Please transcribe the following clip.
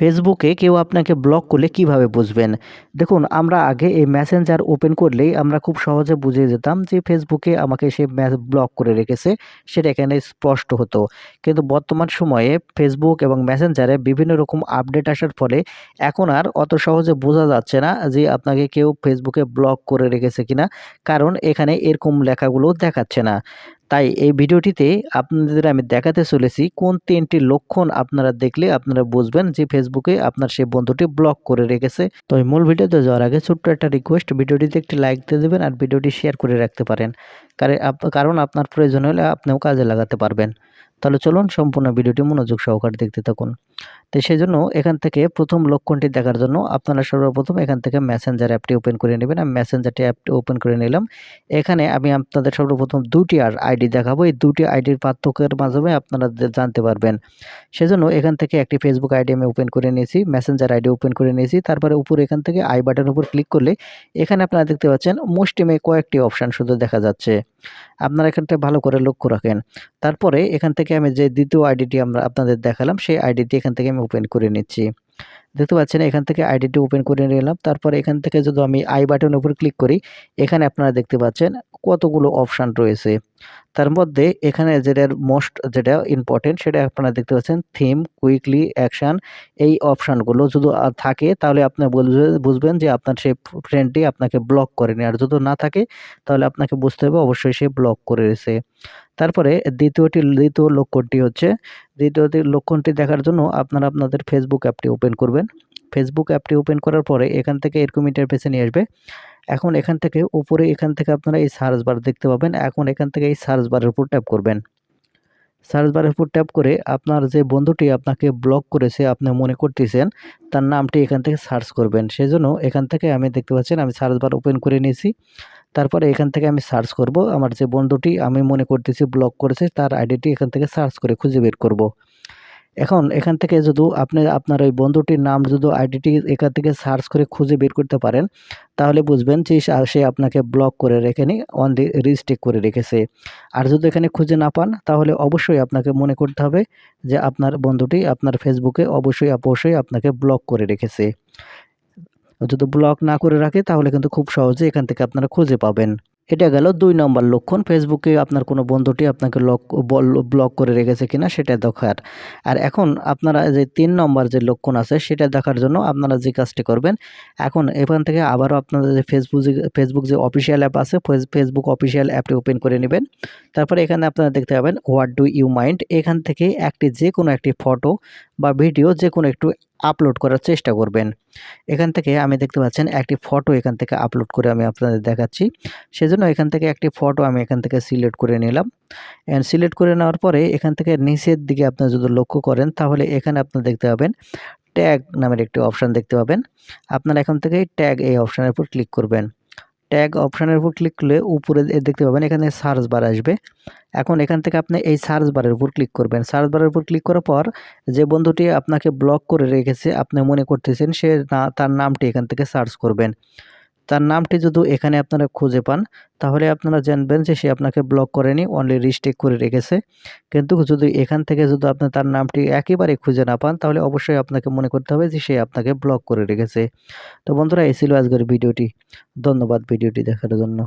ফেসবুকে কেউ আপনাকে ব্লক করলে কীভাবে বুঝবেন? দেখুন, আমরা আগে এই মেসেঞ্জার ওপেন করলেই আমরা খুব সহজে বুঝে যেতাম যে ফেসবুকে আমাকে সে ব্লক করে রেখেছে, সেটা এখানে স্পষ্ট হতো। কিন্তু বর্তমান সময়ে ফেসবুক এবং মেসেঞ্জারে বিভিন্ন রকম আপডেট আসার ফলে এখন আর অত সহজে বোঝা যাচ্ছে না যে আপনাকে কেউ ফেসবুকে ব্লক করে রেখেছে কিনা, কারণ এখানে এরকম লেখাগুলো দেখাচ্ছে না। তাই এই ভিডিওটিতে আপনাদের আমি দেখাতে চলেছি কোন তিনটি লক্ষণ আপনারা দেখলে আপনারা বুঝবেন যে ফেসবুকে আপনার সেই বন্ধুটি ব্লক করে রেখেছে। তো এই মূল ভিডিওতে যাওয়ার আগে ছোট্ট একটা রিকোয়েস্ট ভিডিওটিতে একটি লাইক দিয়ে দেবেন আর ভিডিওটি শেয়ার করে রাখতে পারেন। কারণ আপনার প্রয়োজন হলে আপনিও কাজে লাগাতে পারবেন। তাহলে চলুন সম্পূর্ণ ভিডিওটি মনোযোগ সহকারে দেখতে থাকুন। তো সেই জন্য এখান থেকে প্রথম লক্ষণটি দেখার জন্য আপনারা সর্বপ্রথম এখান থেকে মেসেঞ্জার অ্যাপটি ওপেন করে নেবেন। আমি মেসেঞ্জারটি অ্যাপটি ওপেন করে নিলাম। এখানে আমি আপনাদের সর্বপ্রথম দুটি আর আইডি দেখাবো। এই দুটি আইডির পার্থক্যের মাধ্যমে আপনারা জানতে পারবেন। সেজন্য এখান থেকে একটি ফেসবুক আইডি আমি ওপেন করে নিয়েছি মেসেঞ্জার আইডি ওপেন করে নিয়েছি। তারপরে উপরে এখান থেকে আই বাটনের উপর ক্লিক করলে এখানে আপনারা দেখতে পাচ্ছেন মোস্টিমে কয়েকটি অপশান শুধু দেখা যাচ্ছে। আপনারা এখানটা ভালো করে লক্ষ্য রাখেন। তারপরে এখান থেকে আমি যে দ্বিতীয় আইডিটি আমরা আপনাদের দেখালাম, সেই আইডিটি এখান থেকে আমি ওপেন করে নিচ্ছি। দেখতে পাচ্ছেন, এখান থেকে আইডিটি ওপেন করে নিলাম। তারপরে এখান থেকে যদি আমি আই বাটনের উপর ক্লিক করি, এখানে আপনারা দেখতে পাচ্ছেন কতগুলো অপশান রয়েছে। তার মধ্যে এখানে যেটা মোস্ট যেটা ইম্পর্টেন্ট সেটা আপনারা দেখতে পাচ্ছেন থিম কুইকলি অ্যাকশান এই অপশানগুলো যদি থাকে তাহলে আপনি বুঝবেন যে আপনার সেই ফ্রেন্ডটি আপনাকে ব্লক করেনি। আর যদি না থাকে তাহলে আপনাকে বুঝতে হবে অবশ্যই সে ব্লক করেছে তারপরে দ্বিতীয়টি, দ্বিতীয় লক্ষণটি হচ্ছে, দ্বিতীয়টি লক্ষণটি দেখার জন্য আপনারা আপনাদের ফেসবুক অ্যাপটি ওপেন করবেন। ফেসবুক অ্যাপটি ওপেন করার পরে এখান থেকে এরকম ইন্টারফেসে নিয়ে আসবে। এখন এখান থেকে উপরে এখান থেকে আপনারা এই সার্চ বার দেখতে পাবেন। এখন এখান থেকে এই সার্চ বারের উপর ট্যাপ করবেন। সার্চ বারের উপর ট্যাপ করে আপনার যে বন্ধুটি আপনাকে ব্লক করেছে, আপনি মনে করতেছেন, তার নামটি এখান থেকে সার্চ করবেন। সেজন্য এখান থেকে আমি দেখতে পাচ্ছেন, আমি সার্চ বার ওপেন করে নিয়েছি। তারপরে এখান থেকে আমি সার্চ করব। আমার যে বন্ধুটি, আমি মনে করতেছি ব্লক করেছে, তার আইডিটি এখান থেকে সার্চ করে খুঁজে বের করব। এখন এখান থেকে যদি আপনি আপনার ওই বন্ধুটির নাম যদি আইডিটি এখান থেকে সার্চ করে খুঁজে বের করতে পারেন, তাহলে বুঝবেন যে সে আপনাকে ব্লক করে রেখেনি অন দি রিস্টেক করে রেখেছে। আর যদি এখানে খুঁজে না পান, তাহলে অবশ্যই আপনাকে মনে করতে হবে যে আপনার বন্ধুটি আপনার ফেসবুকে অবশ্যই অবশ্যই আপনাকে ব্লক করে রেখেছে। যদি ব্লক না করে রাখে, তাহলে কিন্তু খুব সহজে এখান থেকে আপনারা খুঁজে পাবেন। এটা গেল দুই নম্বর লক্ষণ। ফেসবুকে আপনার কোনো বন্ধুটি আপনাকে লক ব্লক করে রেখেছে কিনা সেটা দেখার। আর এখন আপনারা যে তিন নম্বর যে লক্ষণ আছে, সেটা দেখার জন্য আপনারা যে কাজটি করবেন, এখন এখান থেকে আবারও আপনাদের যে ফেসবুক যে ফেসবুক যে অফিসিয়াল অ্যাপ আছে ফেসবুক অফিসিয়াল অ্যাপটি ওপেন করে নেবেন। তারপরে এখানে আপনারা দেখতে পাবেন হোয়াট ডু ইউ মাইন্ড এখান থেকে একটি যে কোনো একটি ফটো বা ভিডিও যে কোনো একটু আপলোড করার চেষ্টা করবেন। এখান থেকে আমি দেখতে পাচ্ছেন একটি ফটো এখান থেকে আপলোড করে আমি আপনাদের দেখাচ্ছি। সেজন্য এখান থেকে একটি ফটো আমি এখান থেকে সিলেক্ট করে নিলাম। অ্যান্ড সিলেক্ট করে নেওয়ার পরে এখান থেকে নিচের দিকে আপনারা যদি লক্ষ্য করেন, তাহলে এখানে আপনারা দেখতে পাবেন ট্যাগ নামের একটি অপশান দেখতে পাবেন। আপনারা এখান থেকে ট্যাগ এই অপশানের উপর ক্লিক করবেন। ট্যাগ অপশানের উপর ক্লিক করলে উপরে দেখতে পাবেন, এখানে সার্চ বার আসবে। এখন এখান থেকে আপনি এই সার্চ বারের উপর ক্লিক করবেন। সার্চ বারের উপর ক্লিক করার পর যে বন্ধুটি আপনাকে ব্লক করে রেখেছে, আপনি মনে করতেছেন সে তার নামটি এখান থেকে সার্চ করবেন। তার নামটি যদি এখানে আপনারা খুঁজে পান, তাহলে আপনারা জানবেন যে সে আপনাকে ব্লক করেনি অনলি রিস্টেক করে রেখেছে। কিন্তু যদি এখান থেকে যদি আপনি তার নামটি একেবারে খুঁজে না পান, তাহলে অবশ্যই আপনাকে মনে করতে হবে যে সে আপনাকে ব্লক করে রেখেছে। তো বন্ধুরা, এই ছিল আজকের ভিডিওটি। ধন্যবাদ ভিডিওটি দেখার জন্য।